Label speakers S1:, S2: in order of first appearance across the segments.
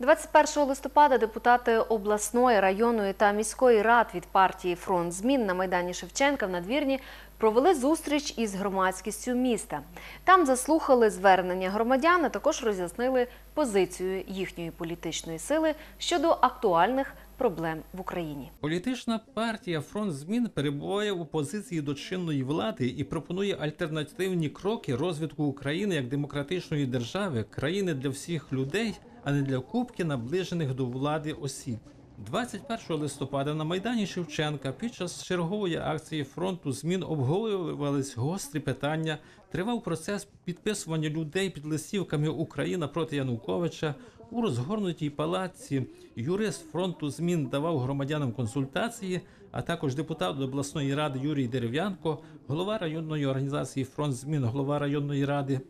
S1: 21 листопада депутати обласної, районної та міської рад від партії Фронт змін на майдані Шевченка в надвірні провели зустріч із громадськістю міста. Там заслухали звернення громадян, а також роз'яснили позицію їхньої політичної сили щодо актуальних проблем в Україні.
S2: Політична партія Фронт змін перебуває у позиції до чинної влади і пропонує альтернативні кроки розвитку України як демократичної держави, країни для всіх людей, а не для кубки наближених до влади осіб. 21 листопада на майдані Шевченка під час чергової акції фронту змін обговорювались гострі питання. Тривав процес підписування людей під листівками Україна проти Януковича. У розгорнутій палаці юрист фронту змін давав громадянам консультації, а також депутат обласної ради Юрій Дерев'янко, голова районної організації Фронт змін, голова районної ради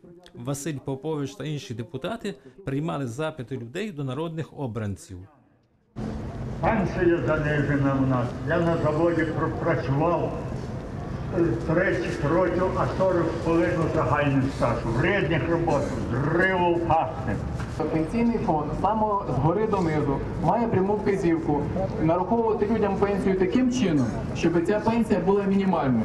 S2: Василь Попович та інші депутати приймали запити людей до народних обранців.
S3: Пенсія занижена в нас. Я на заводі пропрацював е, 30 років, а 40 з половиною загальний стаж. В різних роботах, з риву.
S4: Пенсійний фонд саме згори донизу має пряму вказівку нараховувати людям пенсію таким чином, щоб ця пенсія була мінімальною.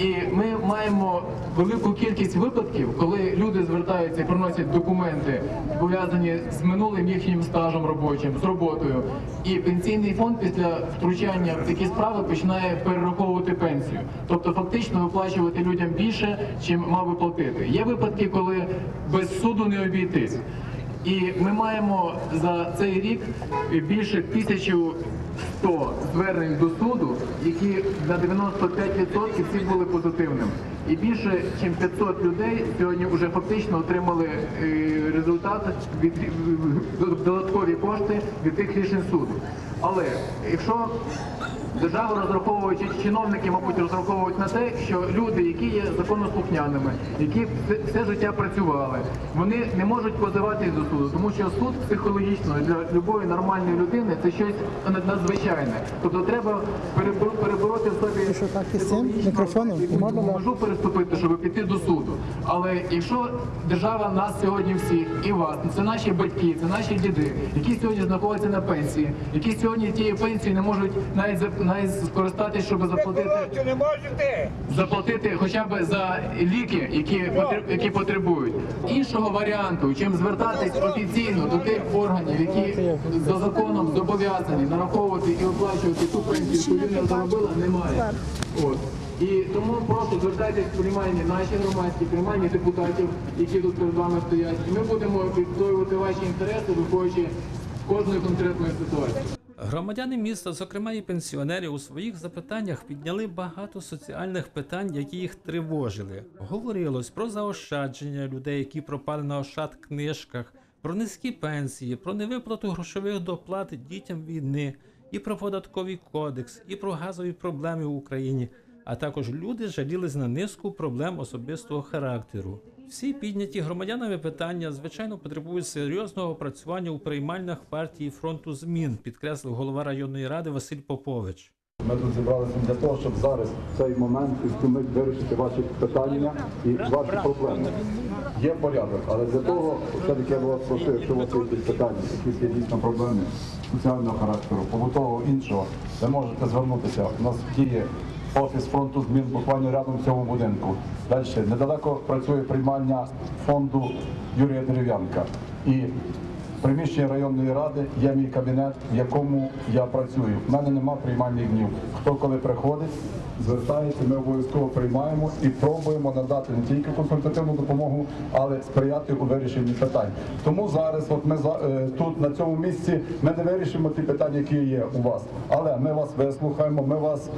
S4: І ми маємо велику кількість випадків, коли люди звертаються і приносять документи, пов'язані з минулим їхнім стажем робочим, з роботою. І пенсійний фонд після втручання в такі справи починає перераховувати пенсію, тобто фактично виплачувати людям більше, чим мав би платити. Є випадки, коли без суду не обійтись. І ми маємо за цей рік більше 1100 звернень до суду, які на 95% всі були позитивними. І більше ніж 500 людей сьогодні вже фактично отримали е, результат від додаткові кошти від тих рішень суду. Але якщо Держава розраховуючи чиновники, мабуть, розраховують на те, що люди, які є законослухняними, які все, життя працювали, вони не можуть позиватись до суду, тому що суд психологічно для любої нормальної людини це щось надзвичайне. Тобто треба перебор- перебороти в собі межу переступити, щоб піти до суду. Але якщо держава нас сьогодні всіх і вас, це наші батьки, це наші діди, які сьогодні знаходяться на пенсії, які сьогодні тієї пенсії не можуть навіть навіть скористатися, щоб заплатити
S5: не можете?
S4: заплатити хоча б за ліки, які які потребують. Іншого варіанту, чим звертатись офіційно до тих органів, які за законом зобов'язані нараховувати і оплачувати ту пенсію, яку людина заробила, немає. От. І тому прошу звертайтесь в приймальні наші громадські, приймальні депутатів, які тут перед вами стоять. І ми будемо відстоювати ваші інтереси, виходячи з кожної конкретної ситуації.
S2: Громадяни міста, зокрема і пенсіонери, у своїх запитаннях підняли багато соціальних питань, які їх тривожили. Говорилось про заощадження людей, які пропали на ощад книжках, про низькі пенсії, про невиплату грошових доплат дітям війни, і про податковий кодекс, і про газові проблеми в Україні. А також люди жалілись на низку проблем особистого характеру. Всі підняті громадянами питання, звичайно, потребують серйозного опрацювання у приймальнях партії фронту змін, підкреслив голова районної ради Василь Попович.
S6: Ми тут зібралися для того, щоб зараз в цей момент і в цю мить вирішити ваші питання і ваші проблеми. Є порядок, але для того все-таки я вас просив, якщо у вас є питання, якісь є дійсно проблеми соціального характеру, побутового іншого, ви можете звернутися. У нас діє офіс фронту змін буквально рядом в цьому будинку. Далі недалеко працює приймальня фонду Юрія Дерев'янка. І приміщення районної ради є мій кабінет, в якому я працюю. У мене нема приймальних днів. Хто коли приходить, звертається, ми обов'язково приймаємо і пробуємо надати не тільки консультативну допомогу, але сприяти у вирішенні питань. Тому зараз, от ми е, тут на цьому місці, ми не вирішимо ті питання, які є у вас, але ми вас вислухаємо, ми вас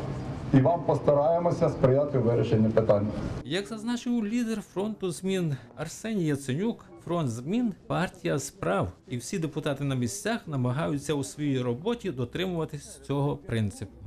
S6: і вам постараємося сприяти у вирішенні питань.
S2: Як зазначив лідер фронту змін Арсеній Яценюк, фронт змін партія справ, і всі депутати на місцях намагаються у своїй роботі дотримуватись цього принципу.